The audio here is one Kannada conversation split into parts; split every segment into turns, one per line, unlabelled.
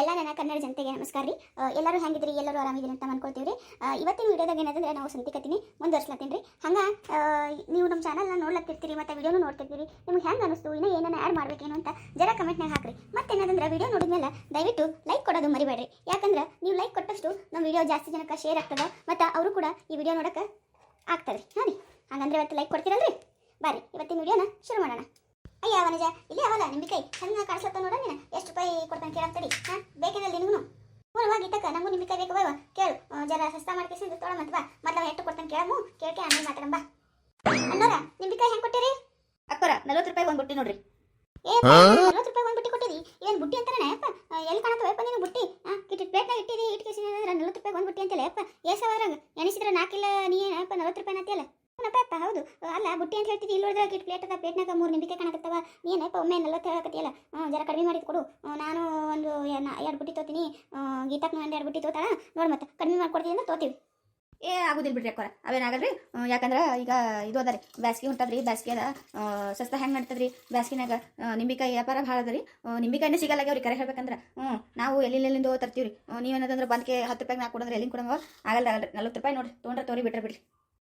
ಎಲ್ಲ ನನ್ನ ಕನ್ನಡ ಜನತೆಗೆ ನಮಸ್ಕಾರ ರೀ. ಎಲ್ಲರೂ ಹೆಂಗಿದ್ರಿ ಎಲ್ಲರೂ ಆರಾಮಿದ್ರಿ ಅಂತ ಅನ್ಕೊಳ್ತೀವಿ ರೀ. ಇವತ್ತಿನ ವಿಡಿಯೋದಾಗ ಏನಂದ್ರೆ ನಾವು ಸಂತಿಕತೀನಿ ಮುಂದುವರ್ಸ್ಲತ್ತೀನಿ ರೀ. ಹಂಗೆ ನೀವು ನಮ್ಮ ಚಾನಲ್ನ ನೋಡ್ಲತ್ತಿರ್ತೀರಿ ಮತ್ತು ವಿಡಿಯೋನು ನೋಡ್ತಿರ್ತೀರಿ. ನಿಮ್ಗೆ ಹೆಂಗೆ ಅನಿಸ್ತು? ಇನ್ನೂ ಏನನ್ನ ಆ್ಯಡ್ ಮಾಡಬೇಕೇನು ಅಂತ ಜರ ಕಮೆಂಟ್ನಾಗ ಹಾಕ್ರಿ. ಮತ್ತೆ ಏನಂದ್ರೆ ವಿಡಿಯೋ ನೋಡಿದ್ಮೇಲೆ ದಯವಿಟ್ಟು ಲೈಕ್ ಕೊಡೋದು ಮರಿಬೇಡ್ರಿ. ಯಾಕಂದ್ರೆ ನೀವು ಲೈಕ್ ಕೊಟ್ಟಷ್ಟು ನಮ್ಮ ವಿಡಿಯೋ ಜಾಸ್ತಿ ಜನಕ್ಕೆ ಶೇರ್ ಆಗ್ತದೆ, ಮತ್ತು ಅವರು ಕೂಡ ಈ ವಿಡಿಯೋ ನೋಡೋಕೆ ಆಗ್ತದೆ ಹಾಂ ರೀ. ಹಂಗಂದ್ರೆ ಇವತ್ತು ಲೈಕ್ ಕೊಡ್ತೀರಲ್ರಿ? ಬಾರಿ. ಇವತ್ತಿನ ವಿಡಿಯೋನ ಶುರು ಮಾಡೋಣ. ಅಯ್ಯ ವನಜ ಇಲ್ಲೇ ಅವಲ್ಲ ನಿಂಬಿಕಾಯಿ ಚೆನ್ನಾಗಿ ಕಾಣಿಸ್ಲತ್ತ ನೋಡ ನೀನು. ಎಷ್ಟು ರೂಪಾಯಿ ಕೊಡ್ತಾನೆ ಕೇಳಂತಡಿ ಹಾ? ಬೇಕೇನಲ್ಲ ನಿನಗೂ ಹೋಗಿ ಇಟ್ಟಕ್ಕ ನಮಗೂ ನಿಂಬಿಕಾಯಿ ಬೇಕು. ಬಾ ಕೇಳು. ಜರ ಸಸ್ತಾ ಮಾಡ್ಕೇಸಿಂದು ತೊಗೊಳ ಮತ್ತೆ ಬಾ. ಮೊದಲು ಎಷ್ಟು ಕೊಡ್ತಾನೆ ಕೇಳಮು. ಕೇಳ್ಕೆ ಆಮೇಲೆ ಮಾತಾಡಂಬ ಅಣ್ಣೋರ ನಿಂಬಿಕಾಯಿ ಹೆಂಗೆ ಕೊಟ್ಟಿರಿ?
ಅಕ್ಕರ ನಲ್ವತ್ತು ರೂಪಾಯಿ ಒಂದು ಬುಟ್ಟಿ ನೋಡ್ರಿ.
ಏ ನಲ್ವತ್ತು ರೂಪಾಯಿ ಒಂದು ಬುಟ್ಟಿ ಕೊಟ್ಟಿರಿ ಏನು ಬುಟ್ಟಿ ಅಂತಾನೆ ಅಪ್ಪ ಎಲ್ಲಿ ಕಾಣತ್ತವಪ್ಪ ನೀನು ಬುಟ್ಟಿ? ಹಾಂ ಇಟ್ಟು ಪ್ಲೇಟ್ನಾಗ ಇಟ್ಟಿರಿ ಇಟ್ಟು ಕೇಸಿನ ನಲ್ವತ್ತು ರೂಪಾಯಿ ಒಂದು ಬುಟ್ಟಿ ಅಂತಲ್ಲ ಅಪ್ಪ ಏಸವಾರ ಎಣಿಸಿದ್ರೆ ನಾಲ್ಕಿಲ್ಲ ನೀ ಏನಪ್ಪ ನಲ್ವತ್ತು ರೂಪಾಯಿ ಅಂತೀಯಲ್ಲ? ಅಪ್ಪ, ಹೌದು. ಅಲ್ಲ, ಬುಟ್ಟಿ ಅಂತ ಹೇಳ್ತೀವಿ ಇಲ್ಲಿ ನೋಡಿದ್ರೆ ಪ್ಲೇಟ್ ಅದ ಪ್ಲೇಟ್ನಾಗ ಮೂರು ನಿಂಬಿಕೆ ಕಾಣಕತ್ತವ. ನೀನಪ್ಪ ಒಮ್ಮೆ ನಲ್ವತ್ತು ಹೇಳಕತ್ತಿಯಲ್ಲ. ಜರ ಕಡಿಮೆ ಮಾಡಿದ್ ಕೊಡು. ನಾನು ಒಂದು ಎರಡು ಬುಟ್ಟಿ ತೋತೀನಿ. ಗೀತಕ್ಕೂ ಒಂದು ಎರಡು ಬುಟ್ಟಿ ತೋತಾಳ. ನೋಡಿ ಮತ್ತೆ, ಕಡಿಮೆ ಮಾಡ್ಕೊಡ್ತೀನಿ ಅಂದ್ರೆ ತೋತೀವಿ.
ಏ, ಆಗುದಿಲ್ಲ ಬಿಡ್ರಿ ಅಕ್ಕೋರ. ಅವೇನಾಗಲ್ರಿ? ಯಾಕಂದ್ರೆ ಈಗ ಇದು ಅದ ರೀ, ಬ್ಯಾಸ್ಗಿ ಹೊಂಟದ್ರಿ ಬ್ಯಾಸ್ಗೆ ಅದ. ಸಸ್ತ ಹೆಂಗೆ ನಡ್ತದ್ರಿ? ಬ್ಯಾಸ್ಗಿನಾಗ ನಿಂಬಿಕಾಯಿ ವ್ಯಾಪಾರ ಭಾಳ ಅದ ರೀ. ನಿಂಬಿಕಾಯಿನೇ ಸಿಗಲ್ಲ ಅವ್ರಿ ಕರೆ ಹೇಳ್ಬೇಕಂದ್ರೆ. ಹ್ಞೂ, ನಾವು ಎಲ್ಲಿಂದ ತರ್ತೀವಿ ರೀ ನೀವೇನದಂದ್ರೆ ಬಂದ್ಕೆ ಹತ್ತು ರೂಪಾಯಿ ನಾಲ್ಕು ಕೊಡಂದ್ರೆ ಎಲ್ಲಿಂದ ಕೊಡಂಗ ಆಗಲ್ಲ ಆಗಲ್ರಿ. ನಲ್ವತ್ತು ರೂಪಾಯಿ ನೋಡಿರಿ, ತೊಗೊಂಡ್ರೆ ತೋರಿ ಬಿಟ್ರೆ ಬಿಡ್ರಿ.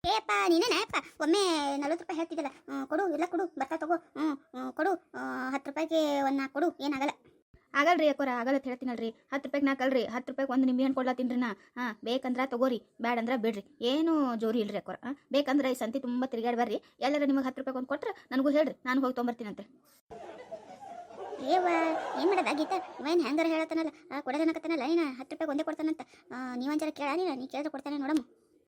ಏಪ್ಪ ನೀನೇ ನಾಯಪ್ಪ ಒಮ್ಮೆ ನಲ್ವತ್ತು ರೂಪಾಯಿ ಹೇಳ್ತಿದ್ದಲ್ಲ. ಕೊಡು ಇಲ್ಲ ಕೊಡು ಬರ್ತಾ ತಗೋ. ಹ್ಞೂ ಹ್ಞೂ, ಕೊಡು. ಹತ್ತು ರೂಪಾಯಿಗೆ ಒಂದು ನಾಲ್ಕು ಕೊಡು ಏನಾಗಲ್ಲ.
ಆಗಲ್ರಿ ಅಕ್ಕೋರ ಆಗಲ್ಲ ಅಂತ ಹೇಳ್ತೀನಲ್ರಿ. ಹತ್ತು ರೂಪಾಯಿಗೆ ನಾಲ್ಕಲ್ರಿ ಹತ್ತು ರೂಪಾಯಿಗೆ ಒಂದು ನಿಂಬೆ ಹಣ್ಣು ಕೊಡ್ಲತ್ತೀನಿ ನಾ ಹಾಂ ಬೇಕಂದ್ರೆ ತಗೋರಿ ಬ್ಯಾಡ ಅಂದ್ರೆ ಬಿಡ್ರಿ. ಏನು ಜೋರಿ ಇಲ್ರಿ ಅಕ್ಕೋರ ಹಾಂ. ಬೇಕಂದ್ರೆ ಈ ಸಂತಿ ತುಂಬ ತಿರುಗಾಡಿ ಬರ್ರಿ. ಎಲ್ಲರೂ ನಿಮಗೆ ಹತ್ತು ರೂಪಾಯಿಗೆ ಒಂದು ಕೊಟ್ರೆ ನನಗೂ ಹೇಳ್ರಿ. ನಾನು ಹೋಗಿ ತೊಗೊಂಬರ್ತೀನಂತೆ
ಏವ ಏನು ಮಾಡೋದ? ಗೀತಾ ಇವೇನು ಹೆಂಗಾರ ಹೇಳತ್ತಾನಲ್ಲ? ಕೊಡೋದನ್ನಕತ್ತಾನಲ್ಲ ಏನು ಹತ್ತು ರೂಪಾಯಿ ಒಂದೇ ಕೊಡ್ತಾನಂತ? ನೀವಂಜಾರ ಜರ ಕೇಳ ನೀನು ನೀ ಕೇಳಿದ್ರೆ ಕೊಡ್ತಾನೆ ನೋಡಮ್ಮ.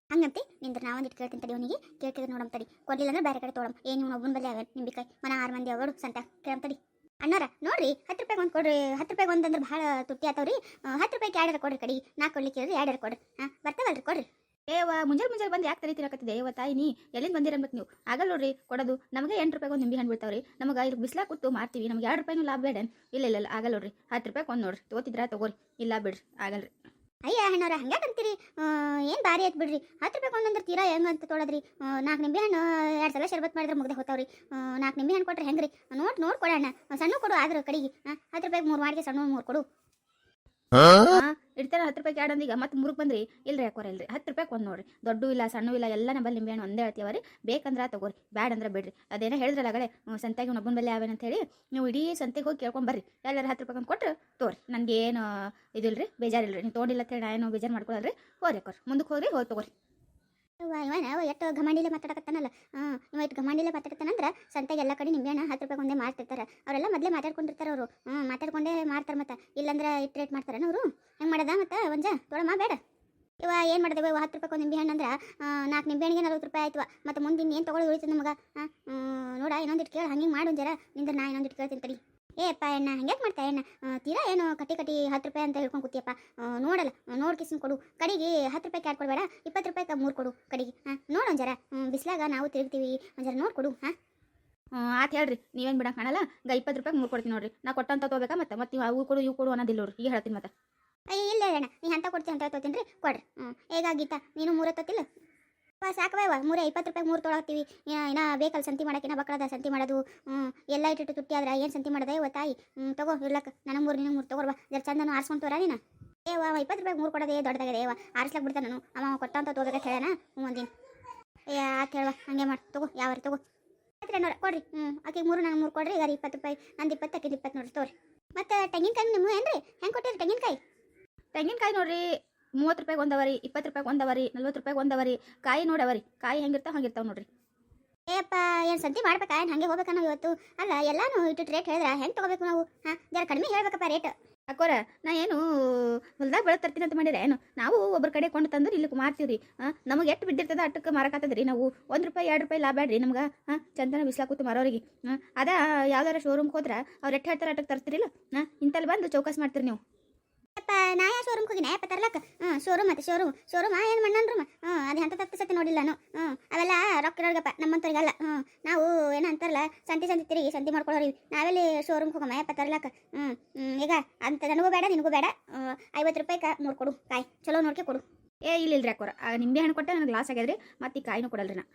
ಹಂಗಂತೆ? ನಿಂದ್ರೆ ನಾವೊಂದಿಟ್ಟು ಕೇಳ್ತೀನಿ ತಡಿ ಅವನಿಗೆ. ಕೇಳ್ತಿದ್ರೆ ನೋಡಮ್ ತಡಿ. ಕೊಡ್ಲಿಲ್ಲ ಅಂದ್ರೆ ಬೇರೆ ಕಡೆ ತೋಡಮ್. ಏನು ಒಬ್ಬನ ಬಲ್ಲಿ ಆಗ ನಿಂಬಿಕಾಯಿ. ಮನ ಆರು ಮಂದಿ ಅವರು ಸಂತ. ಕೇಳಮ್ ತಡಿ. ಅಣ್ಣಾರ ನೋಡ್ರಿ ಹತ್ತು ರೂಪಾಯಿಗೆ ಒಂದು ಕೊಡ್ರಿ ಹತ್ತು ರೂಪಾಯಿಗೆ ಒಂದು ಅಂದ್ರೆ ಭಾಳ ತುಟ್ಟಿ ಆತಾವ್ರಿ. ಹತ್ತು ರೂಪಾಯಿಗೆ ಎರಡರ ಕೊಡ್ರಿ ಕಡಿ. ನಾಲ್ಕು ಕೊಡ್ಲಿಕ್ಕೆ ಕೇಳಿದ್ರೆ ಎರಡರ ಕೊಡ್ರಿ. ಹಾಂ ಬರ್ತಾವಲ್ರಿ ಕೊಡ್ರಿ.
ಏವ ಮುಂಜಾನೆ ಮುಂಜಾನೆ ಬಂದು ಯಾಕೆ ತರಿತಿರಕತ್ತಿದೆ ಏವ ತಾಯಿ ನೀ ಎಲ್ಲಿಂದ ಬಂದಿರಬೇಕು ನೀವು? ಆಗಲ್ಲ ನೋಡ್ರಿ ಕೊಡೋದು. ನಮಗೆ ಎಂಟು ರೂಪಾಯಿ ಒಂದು ನಿಂಬೆ ಹಣ್ಣು ಬಿಡ್ತಾವ್ರಿ. ನಮಗೆ ಇಲ್ಲಿ ಬಿಸ್ಲಾಗ ಕೂತು ಮಾರ್ತೀವಿ. ನಮ್ಗೆ ಎರಡು ರೂಪಾಯಿನೂ ಲಾಭ ಬೇಡ ಇಲ್ಲ ಇಲ್ಲ ಇಲ್ಲ ಆಗಲ್ಲ ನೋಡ್ರಿ. ಹತ್ತು ರೂಪಾಯಿ ಒಂದು ನೋಡ್ರಿ. ತೋತಿದ್ರ ತಗೋರಿ. ಇಲ್ಲ ಬಿಡ್ರಿ. ಆಗಲ್ರಿ.
ಅಯ್ಯ ಹಣ್ಣವ್ರ ಹಂಗೆ ಅಂತೀರಿ? ಏನು ಭಾರಿ ಆಯ್ತು ಬಿಡ್ರಿ. ಹತ್ತು ರೂಪಾಯಿ ಕೊಂಡಂದ್ರೆ ತೀರಾ ಹೆಂಗೆ ಅಂತ ತೊಳದ್ರಿ. ನಾಲ್ಕು ನಿಂಬೆ ಹಣ್ಣು ಎರಡು ಸಲ ಶರ್ಬತ್ ಮಾಡಿದ್ರೆ ಮುಗ್ದೆ ಹೋಗ್ತಾವ್ರಿ ನಾಲ್ಕು ನಿಂಬೆ ಹಣ್ಣು ಕೊಟ್ರೆ ಹೆಂಗ್ರಿ? ನೋಟ್ ನೋಡಿ ಕೊಡೋಣ ಸಣ್ಣ ಕೊಡು ಆದ್ರೆ ಕಡಿಗೆ. ಹತ್ತು ರೂಪಾಯಿಗೆ ಮೂರು ಮಾಡಿಗೆ ಸಣ್ಣ ಮೂರು ಕೊಡು.
ಹಾ ಇಡ್ತಾರ ಹತ್ತು ರೂಪಾಯಿ ಎರಡು ಈಗ ಮತ್ತೆ ಮುರುಗ್ ಬಂದ್ರಿ? ಇಲ್ರಿ ಯಾಕೋರ ಇಲ್ರಿ. ಹತ್ತು ರೂಪಾಯಿ ಒಂದು ನೋಡ್ರಿ. ದೊಡ್ಡ ಇಲ್ಲ, ಸಣ್ಣ ಇಲ್ಲ, ಎಲ್ಲ ನಂಬಲ್ಲಿ ನಿಂಬೆ ಹಣ್ಣು ಒಂದೇ ಹೇಳ್ತೀವರಿ ಬೇಕಂದ್ರೆ ತಗೋರಿ, ಬ್ಯಾಡ ಅಂದ್ರೆ ಬಿಡ್ರಿ. ಅದೇನೋ ಹೇಳಿದ್ರಲ್ಲ ಆಗಲೇ ಸಂತೆಗೆ ಒಬ್ಬನ ಬಲ್ಲಿ ಯಾವೇನಂತ ಹೇಳಿ, ನೀವು ಇಡೀ ಸಂತೆಗೆ ಹೋಗಿ ಕೇಳ್ಕೊಂಡು ಬರ್ರಿ. ಎಲ್ಲರೂ ಹತ್ತು ರೂಪಾಯಿ ಒಂದು ಕೊಟ್ಟು ತೋರಿ. ನನಗೆ ಏನು ಇದಿಲ್ರಿ, ಬೇಜಾರಿಲ್ರಿ. ನೀವು ತೊಗೊಂಡಿಲ್ಲ ಅಂತ ಹೇಳಿ ನಾನು ಬೇಜಾರು ಮಾಡ್ಕೊಳಲ್ರಿ. ಹೋರಿ ಅಕ್ಕೋರಿ ಮುಂದಕ್ಕೆ ಹೋಗ್ರಿ ಹೋಗಿ ತಗೋರಿ.
ಇವ ಎಷ್ಟು ಘಮಾಂಡಿಲೆ ಮಾತಾಡಕತ್ತಾನಲ್ಲ? ಹಾಂ ಇವ ಎಷ್ಟು ಘಮಾಂಡಿಲೆ ಮಾತಾಡ್ತಾನಂದ್ರೆ ಸಂತೆಗೆ ಎಲ್ಲ ಕಡೆ ನಿಂಬೆ ಹಣ್ಣು ಹತ್ತು ರೂಪಾಯಿ ಒಂದೇ ಮಾರ್ತಿರ್ತಾರೆ. ಅವರೆಲ್ಲ ಮೊದಲೇ ಮಾತಾಡ್ಕೊಂಡಿರ್ತಾರೆ ಅವರು. ಹ್ಞೂ ಮಾತಾಡ್ಕೊಂಡೇ ಮಾರ್ತಾರೆ ಮತ್ತೆ. ಇಲ್ಲಂದ್ರೆ ಇಟ್ಟು ರೇಟ್ ಮಾಡ್ತಾರೇನು ಅವರು? ಹೆಂಗೆ ಮಾಡದ ಮತ್ತೆ ಒಂಜ? ತೋಳಮ್ಮ ಬೇಡ. ಇವ ಏನು ಮಾಡಿದೆ ಇವ ಹತ್ತು ರೂಪಾಯಿ ನಿಂಬೆ ಹಣ್ಣು ಅಂದ್ರೆ ನಾಲ್ಕು ನಿಂಬೆ ಹಣ್ಣಿಗೆ ನಲ್ವತ್ತು ರೂಪಾಯಿ ಆಯ್ತು ಮತ್ತು ಮುಂದಿನ ಏನು ತೊಗೊಳ್ಳೋದು ಉಳಿತು ನಮಗೆ? ಹಾಂ ನೋಡ ಇನ್ನೊಂದಿಟ್ಟು ಕೇಳಿ ಹಂಗೆ ಮಾಡು ಜರ ನಿಂದ್ರೆ ನಾ ಇನ್ನೊಂದಿಟ್ಟು ಕೇಳ್ತೀನಿ ತಡಿ. ಏ ಅಣ್ಣ ಎಣ್ಣ ಹಂಗೆ ಮಾಡ್ತಾ ಎಣ್ಣ ಆ, ತೀರಾ ಏನು ಕಟ್ಟಿ ಕಟ್ಟಿ ಹತ್ತು ರೂಪಾಯಿ ಅಂತ ಹೇಳ್ಕೊಂಡು ಕೂತಿಯಪ್ಪ. ನೋಡಲ್ಲ ನೋಡಿ ಕೊಡು. ಕಡೆಗೆ ಹತ್ತು ರೂಪಾಯಿ ಕ್ಯಾಟ್ ಕೊಡಬೇಡ ಇಪ್ಪತ್ತು ರೂಪಾಯಿ ಮೂರು ಕೊಡು ಕಡೆಗೆ ಹಾಂ ನೋಡು ಒಂಜರ ಬಿಸಿಲಾಗ ನಾವು ತಿರುಗ್ತೀವಿ. ಒಂಜರ ನೋಡಿ ಕೊಡು ಹಾಂ
ಆತ ಹೇಳ್ರಿ ನೀವೇನು ಬಿಡಂಗೆ ಕಾಣಲ್ಲ? ಈಗ ಇಪ್ಪತ್ತು ರೂಪಾಯಿ ಮೂರು ಕೊಡ್ತೀನಿ ನೋಡ್ರಿ. ನಾ ಕೊಟ್ಟಂತ ತೊಗೋಬೇಕಾ ಮತ್ತೆ? ಮತ್ತೆ ನೀವು ಅವು ಕೊಡು ಇವು ಕೊಡು ಅನ್ನೋದಿಲ್ಲ ನೋಡ್ರಿ ಈಗ ಹೇಳ್ತೀನಿ ಮತ್ತೆ.
ಅಯ್ಯ ಇಲ್ಲ ಅಣ್ಣ. ನೀ ಅಂತ ಕೊಡ್ತೀನಿ ಅಂತ ತೊತೀನಿ ರೀ ಕೊಡ್ರಿ. ಹ್ಞೂ ಹೇಗ ಗೀತಾ ನೀನು ಮೂರ ತೊತ್ತಿಲ್ಲ ಸಾಕವೇವ ಮೂರೇ, ಇಪ್ಪತ್ತು ರೂಪಾಯಿ ಮೂರು ತೊಗೊಳತ್ತೀವಿ ಇನ್ನ ಬೇಕಲ್ಲ, ಸಂತಿ ಮಾಡೋಕ್ಕಿನ ಬಕ್ಕಳದ ಸಂತಿ ಮಾಡೋದು. ಎಲ್ಲ ಇಟ್ಟಿಟ್ಟು ತುಟ್ಟಿ ಆದ್ರೆ ಏನು ಸಂತಿ ಮಾಡೋದ? ಇವ ತಾಯಿ. ತಗೋ, ಇರ್ಲಕ್ಕ. ನನ್ನ ಮೂರು ನಿನ್ನ ಮೂರು ತಗೋರ್ವ. ಜರ ಚಂದನು ಆರಿಸ್ಕೊಂಡು ತೋರ ನೀನು. ಏವ ಇಪ್ಪತ್ತು ರೂಪಾಯಿ ಮೂರು ಕೊಡೋದೇ ದೊಡ್ಡದಾಗಿದೆ ಏವ ಆರಿಸ್ಲಕ್ಕೆ ಬಿಡ್ತಾನೆ ನಾನು. ಅವ ಕೊಟ್ಟಂತ ತಗೋಬೇಕಂತ ಹೇಳೋಣ ಒಂದಿನ ಏ, ಆತ ಹೇಳುವ, ಹಂಗೆ ಮಾಡಿ, ತಗೋ ಯಾವ ತಗೋ. ಹತ್ರ ನೋಡಿ ಕೊಡ್ರಿ. ಹ್ಞೂ ಆಕೆಗೆ ಮೂರು ನಾನು ಮೂರು ಕೊಡ್ರಿ. ಈಗ ಇಪ್ಪತ್ತು ರೂಪಾಯಿ, ನಂದು ಇಪ್ಪತ್ತು, ಆಕೆದು ಇಪ್ಪತ್ತು ನೋಡ್ರಿ ತೋರಿ. ಮತ್ತು ತೆಂಗಿನಕಾಯಿ ನಿಮ್ಮ ರೀ ಹೆಂಗೆ ಕೊಟ್ಟಿರಿ ತೆಂಗಿನಕಾಯಿ?
ತೆಂಗಿನಕಾಯಿ ನೋಡ್ರಿ ಮೂವತ್ತು ರೂಪಾಯಿಗೆ ಒಂದವರಿ ಇಪ್ಪತ್ತು ರೂಪಾಯಿಗೆ ಒಂದವರಿ ನಲ್ವತ್ತು ರೂಪಾಯಿಗೆ ಒಂದವರಿ ಕಾಯಿ ನೋಡವರಿ ಕಾಯಿ ಹೆಂಗಿರ್ತಾವ ಹಂಗಿರ್ತಾವ ನೋಡ್ರಿ.
ಏಪ್ಪ ಏನು ಸಂತಿ ಮಾಡ್ಬೇಕಾ ಏನು ಹಂಗೆ ಹೋಗ್ಬೇಕಾ ನಾವು ಇವತ್ತು? ಅಲ್ಲ ಎಲ್ಲಾನು ಇಟ್ಟು ರೇಟ್ ಹೇಳಿದ್ರೆ ಹೆಂಗೆ ತಗೋಬೇಕು ನಾವು? ಹಾಂ ಜರ ಕಡಿಮೆ ಹೇಳ್ಬೇಕಪ್ಪ ರೇಟ್
ಅಕ್ಕೋರ ನಾ ಏನು ಹೊಲ್ದಾಗ ಬೆಳೆ ತರ್ತೀನಿ ಅಂತ ಮಾಡಿದ್ರೆ ಏನು? ನಾವು ಒಬ್ಬರ ಕಡೆ ಕೊಂಡು ತಂದ್ರೆ ಇಲ್ಲಿ ಮಾರ್ತೀವಿ ರೀ ನಮಗೆ ಎಷ್ಟು ಬಿದ್ದಿರ್ತದ ಅಟ್ಟಕ್ಕೆ ಮಾರಕತ್ತದ್ರಿ ನಾವು. ಒಂದು ರೂಪಾಯಿ ಎರಡು ರೂಪಾಯಿ ಲಾಭ ಬೇಡ್ರಿ ನಮ್ಗೆ. ಹಾಂ ಚಂದನ ಬಿಸ್ಲಾಗ ಕೂತು ಮಾರೋರಿಗೆ. ಹಾಂ ಅದ ಯಾವ್ದಾರ ಶೋರೂಮ್ಗೆ ಹೋದ್ರೆ ಅವ್ರು ಎಷ್ಟು ಹೇಳ್ತಾರೆ ಅಟ್ಟಕ್ಕೆ ತರ್ತಿರಿಲ್ಲ ಹಾಂ ಇಂತಲ್ಲಿ ಬಂದು ಚೌಕಾಸ್ ಮಾಡ್ತೀರಿ ನೀವು.
ಅಪ್ಪ, ನಾ ಯಾ ಶೋರೂಮ್ಗೆ ಹೋಗಿನ? ಯಪ್ಪ ತರ್ಲಕ್ಕ? ಹ್ಞೂ ಶೋರೂಮ್ ಮತ್ತೆ ಶೋರೂಮ್ ಶೋರೂಮ್ ಏನು ಮಣ್ಣನ್ರು? ಹ್ಞೂ ಅದು ಅಂತ ತಪ್ಪು ಸತಿ ನೋಡಿಲ್ಲ ನಾನು. ಹ್ಞೂ ಅವೆಲ್ಲ ರೊಕ್ಕ ಇರೋರ್ಗಪ್ಪ ನಮ್ಮಂತವ್ರಿಗಲ್ಲ ಹ್ಞೂ ನಾವು ಏನಂತಾರಲ್ಲ ಸಂತಿ ಸಂತಿ ತಿರುಗಿ ಸಂತಿ ಮಾಡ್ಕೊಳ್ಳೋರಿ ನಾವೆಲ್ಲಿ ಶೋರೂಮ್ಗೆ ಹೋಗಮ್ಮ ಅಪ್ಪ, ತರ್ಲಕ್ಕ. ಹ್ಞೂ ಈಗ ಅಂತ ನನಗೂ ಬೇಡ, ನಿನಗೂ ಬೇಡ. ಐವತ್ತು ರೂಪಾಯಿ ಕ ಮೂರು ಕೊಡು ಕಾಯಿ. ಚಲೋ ನೋಡ್ಕೆ ಕೊಡು.
ಏ ಇಲ್ಲ ಇಲ್ರಿ ಅಕ್ಕೋರ ನಿಂಬೆ ಹಣ್ಣು ಕೊಟ್ಟೆ ನನಗೆ ಲಾಸ್ ಆಗ್ಯದ್ರಿ, ಮತ್ತೆ ಈ ಕಾಯಿನೂ ಕೊಡಲ್ರಿ ನಾ.